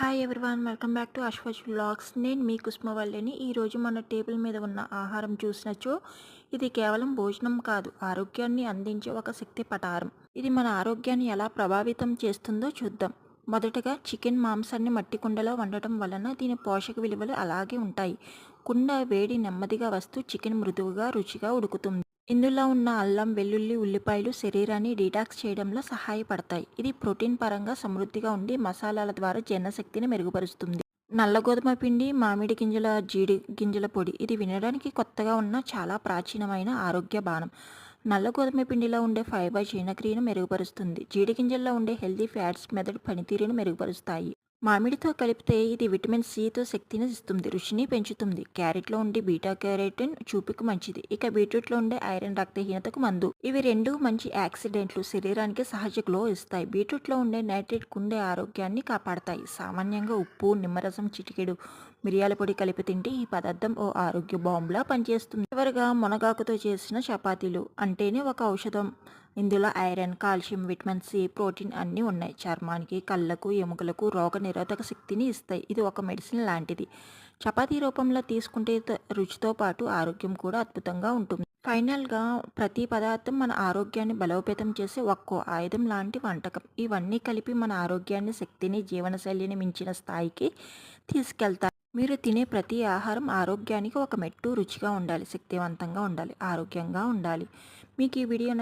Hi everyone welcome back to Ashwaj vlogs నేను మీ కుస్మవల్లిని. ఈరోజు మన టేబుల్ మీద ఉన్న ఆహారం చూసినచో ఇది కేవలం భోజనం కాదు ఆరోగ్యాన్ని అందించే ఒక శక్తి పటారం. ఇది మన ఆరోగ్యాన్ని ఎలా ప్రభావితం చేస్తుందో చూద్దాం. మొదటగా చికెన్ మాంసాన్ని మట్టి కుండలో వండటం వలన దీని పోషక విలువలు అలాగే ఉంటాయి. కుండ వేడి నెమ్మదిగా వస్తూ చికెన్ మృదువుగా రుచిగా ఉడుకుతుంది. ఇందులో ఉన్న అల్లం వెల్లుల్లి ఉల్లిపాయలు శరీరాన్ని డీటాక్స్ చేయడంలో సహాయపడతాయి. ఇది ప్రోటీన్ పరంగా సమృద్ధిగా ఉండి మసాలాల ద్వారా జీర్ణశక్తిని మెరుగుపరుస్తుంది. నల్ల గోధుమ పిండి మామిడి గింజల జీడి గింజల పొడి ఇది వినడానికి కొత్తగా ఉన్న చాలా ప్రాచీనమైన ఆరోగ్య బాణం. నల్ల గోధుమ పిండిలో ఉండే ఫైబర్ జీర్ణక్రియను మెరుగుపరుస్తుంది. జీడి గింజల్లో ఉండే హెల్దీ ఫ్యాట్స్ మెదడు పనితీరును మెరుగుపరుస్తాయి. మామిడితో కలిపితే ఇది విటమిన్ సితో శక్తిని ఇస్తుంది రుచిని పెంచుతుంది. క్యారెట్లో ఉండే బీటా క్యారెటిన్ చూపుకు మంచిది. ఇక బీట్రూట్లో ఉండే ఐరన్ రక్తహీనతకు మందు. ఇవి రెండు మంచి యాక్సిడెంట్లు శరీరానికి సహజ గ్లో ఇస్తాయి. బీట్రూట్లో ఉండే నైట్రేట్ కుండే ఆరోగ్యాన్ని కాపాడతాయి. సామాన్యంగా ఉప్పు నిమ్మరసం చిటికెడు మిరియాల పొడి కలిపి తింటే ఈ పదార్థం ఓ ఆరోగ్య బాంబులా పనిచేస్తుంది. చివరిగా మునగాకుతో చేసిన చపాతీలు అంటేనే ఒక ఔషధం. ఇందులో iron calcium vitamin C protein అన్నీ ఉన్నాయి. చర్మానికి కళ్ళకు ఎముకలకు రోగ నిరోధక శక్తిని ఇస్తాయి. ఇది ఒక మెడిసిన్ లాంటిది. చపాతీ రూపంలో తీసుకుంటే రుచితో పాటు ఆరోగ్యం కూడా అద్భుతంగా ఉంటుంది. ఫైనల్గా ప్రతి పదార్థం మన ఆరోగ్యాన్ని బలోపేతం చేసే ఒక్కో ఆయుధం లాంటి వంటకం. ఇవన్నీ కలిపి మన ఆరోగ్యాన్ని శక్తిని జీవనశైలిని మించిన స్థాయికి తీసుకెళ్తాయి. మీరు తినే ప్రతి ఆహారం ఆరోగ్యానికి ఒక మెట్టు రుచిగా ఉండాలి శక్తివంతంగా ఉండాలి ఆరోగ్యంగా ఉండాలి. మీకు ఈ వీడియో